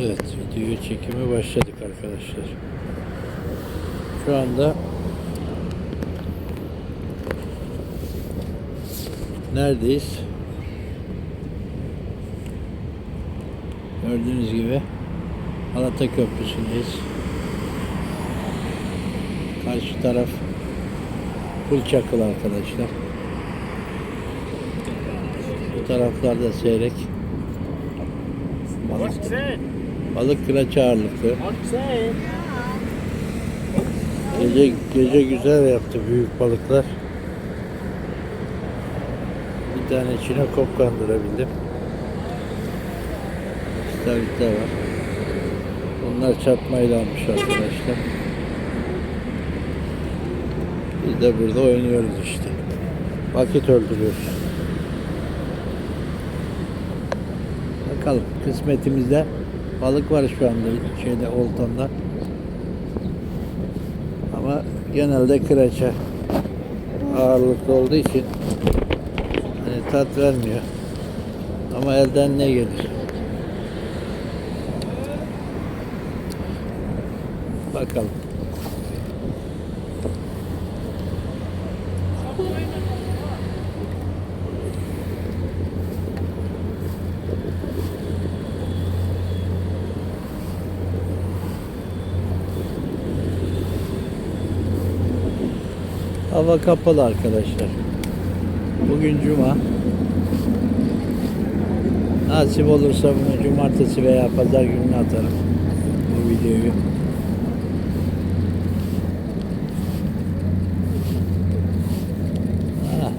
Evet, video çekimi başladık arkadaşlar. Şu anda neredeyiz? Gördüğünüz gibi Galata Köprüsü'ndeyiz. Karşı taraf full çakıl arkadaşlar. Bu taraflarda seyrek. Balık, balık kıraç ağırlıklı. Gece, gece güzel yaptı büyük balıklar. Bir tane içine kop kandırabildim. İstavritler var. Onlar çarpmayla almış arkadaşlar. Biz de burada oynuyoruz işte. Vakit öldürüyoruz. Bakalım kısmetimizde balık var şu anda şeyde oltamda. Ama genelde kıraça ağırlıklı olduğu için hani tat vermiyor. Ama elden ne gelir? Bakalım. Hava kapalı arkadaşlar. Bugün cuma. Nasip olursa bunu cumartesi veya pazar gününe atarım. Bu videoyu. Ha.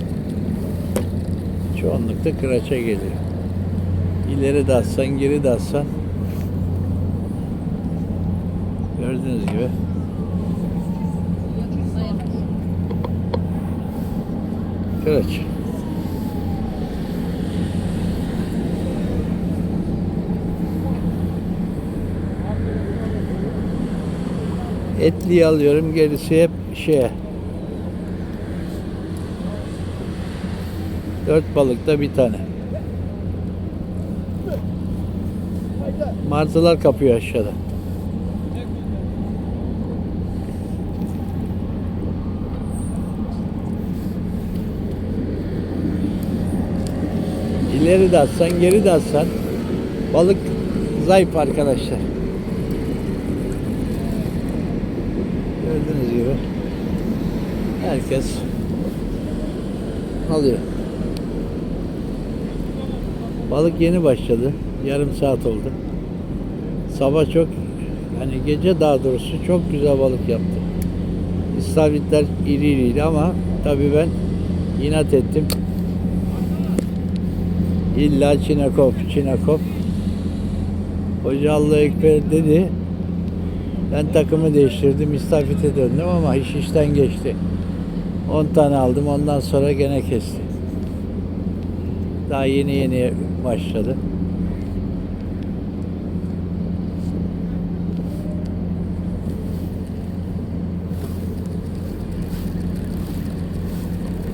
Çoğunlukla kıraça geliyor. İleri de atsan, geri de atsan. Gördüğünüz gibi. Kıraç. Etliyi alıyorum, gerisi hep şeye. Dört balıkta bir tane. Martılar kapıyor aşağıda. İleri de atsan, geri de atsan balık zayıf arkadaşlar. Gördüğünüz gibi herkes alıyor. Balık yeni başladı. Yarım saat oldu. Sabah çok hani gece daha doğrusu çok güzel balık yaptı. İstavritler iri iriydi ama tabii ben inat ettim. İlla Çinekop, Çinekop. Hoca Allah Ekber dedi. Ben takımı değiştirdim, istafete döndüm ama iş işten geçti. 10 tane aldım, ondan sonra gene kesti. Daha yeni yeni başladı.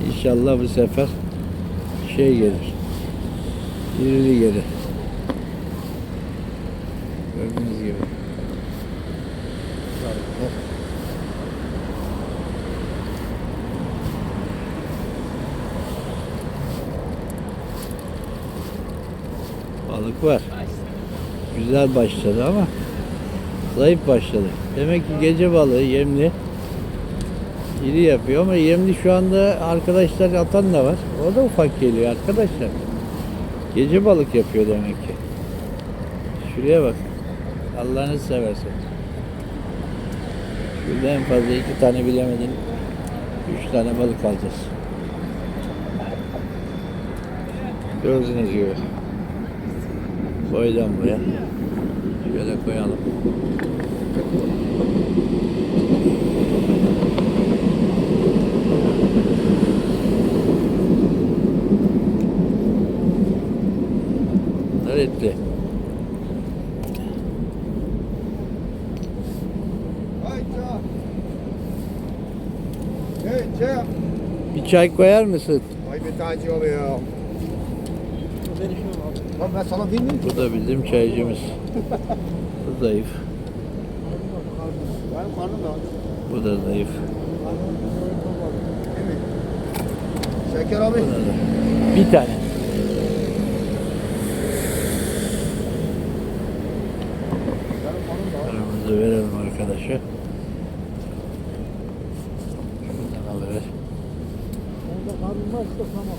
İnşallah bu sefer şey gelir. İrili geri. Gördüğünüz gibi. Balık var. Güzel başladı ama zayıf başladı. Demek ki gece balığı yemli. İri yapıyor ama yemli şu anda arkadaşlar atan da var. O da ufak geliyor arkadaşlar. Gece balık yapıyor demek ki. Şuraya bak. Allah'ını seversen. Şurada en fazla iki tane bilemedin. Üç tane balık alacağız. Gördüğünüz gibi. Boydan boya. Şöyle koyalım. Bunlar etli. Hey, Jeff. Bir çay koyar mısın? Ay bir tane oluyor. Lan ben sana bilmiyorum ki. Bu da bizim çaycımız. Bu zayıf. Benim karnım da acı. Bu da zayıf. Şeker abi. Bir tane. Benim karnım da acı. Paramızı arkadaşa. Şuradan. Onda karnım var işte tamam.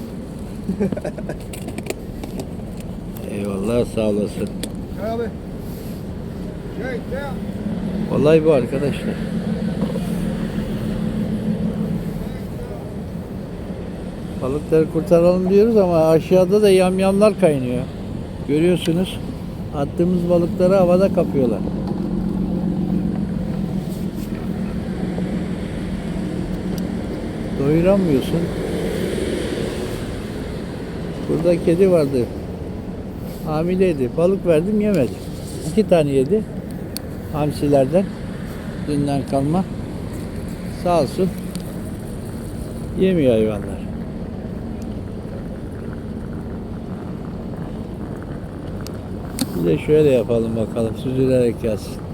Eyvallah sağ olasın. Abi. Şey. Olay bu arkadaşlar. Balıkları kurtaralım diyoruz ama aşağıda da yamyamlar kaynıyor. Görüyorsunuz. Attığımız balıkları havada kapıyorlar. Doyuramıyorsun. Burada kedi vardı. Hamileydi. Balık verdim yemedi. İki tane yedi. Hamsilerden. Dünden kalma. Sağ olsun. Yemiyor hayvanlar. Bir de şöyle yapalım bakalım. Süzülerek gelsin.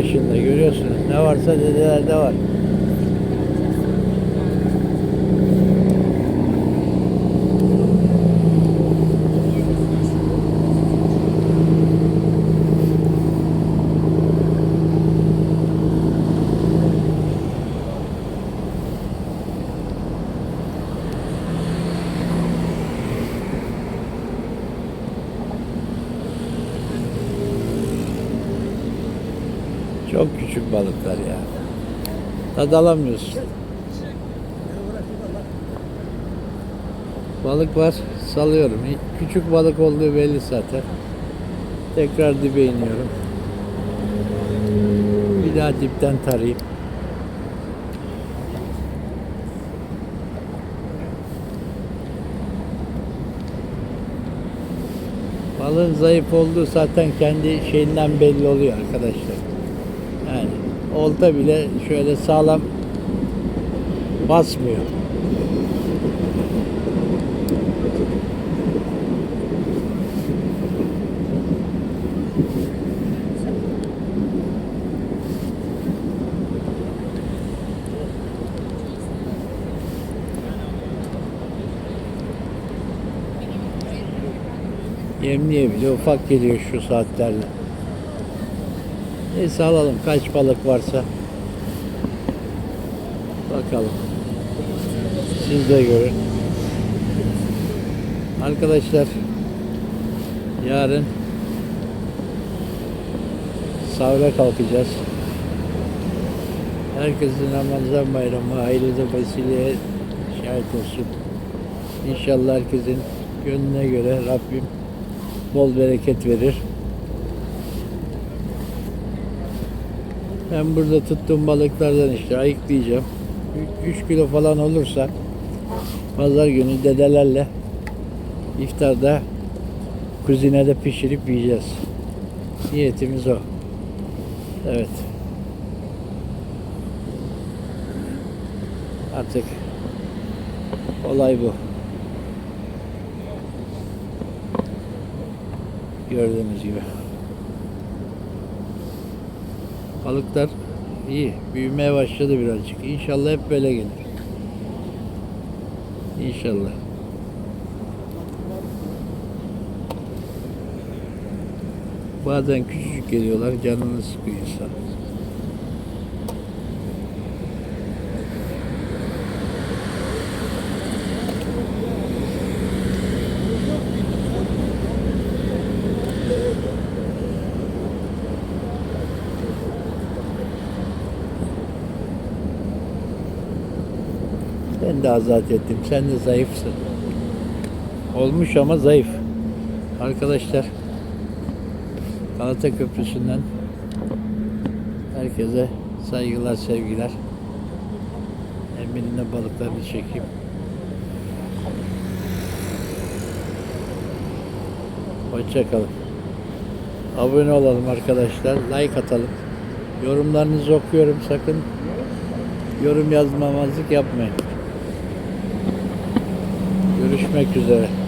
Başında görüyorsunuz. Ne varsa dedelerde var. Çok küçük balıklar ya. Tad alamıyorsun. Balık var, salıyorum. Küçük balık olduğu belli zaten. Tekrar dibe iniyorum. Bir daha dipten tarayayım. Balığın zayıf olduğu zaten kendi şeyinden belli oluyor arkadaşlar. Olta bile şöyle sağlam basmıyor. Yemliğe bile ufak geliyor şu saatlerle. Neyse alalım kaç balık varsa. Bakalım. Siz de görün. Arkadaşlar yarın sahura kalkacağız. Herkesin Ramazan bayramı hayırlı vesileye şahit olsun. İnşallah herkesin gönlüne göre Rabbim bol bereket verir. Ben burada tuttuğum balıklardan işte ayıklayacağım. 3 kilo falan olursa pazar günü dedelerle iftarda kuzinede pişirip yiyeceğiz. Niyetimiz o. Evet. Artık olay bu. Gördüğünüz gibi. Balıklar iyi. Büyümeye başladı birazcık. İnşallah hep böyle gelir. İnşallah. Bazen küçücük geliyorlar. Canını sıkıyor insan. Ben de azat ettim. Sen de zayıfsın. Olmuş ama zayıf. Arkadaşlar Galata Köprüsü'nden herkese saygılar, sevgiler. Emin'in de balıklarını çekeyim. Hoşçakalın. Abone olalım arkadaşlar. Like atalım. Yorumlarınızı okuyorum. Sakın yorum yazmamazlık yapmayın. Görüşmek üzere.